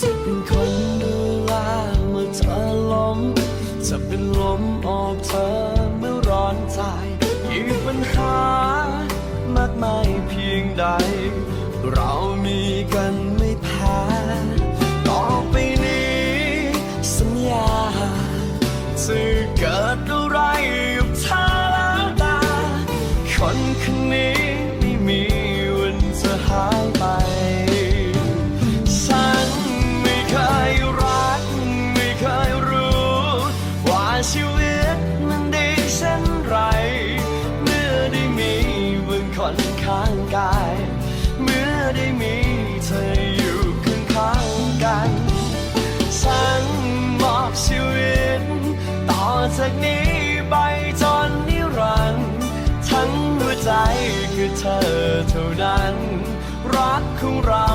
จะเป็นคนดูแลเมื่อเธอล้ม จะเป็นลมออกเธอเมื่อร้อนใจอีกปัญหามากมายเพียงใด เรามีกันไม่แพ้ต่อไปนี้ สัญญาจะเกิดอะไรกับเธอแล้วตาคนคนนี้ ชีวิตมันดีเช่นไร เมื่อได้มีบุคนข้างกาย เมื่อได้มีเธออยู่ข้างข้างกัน ฉันมอบชีวิต ต่อจากนี้ไปจนนิรันดร์ทั้งหัวใจคือเธอเท่านั้น รักของเรา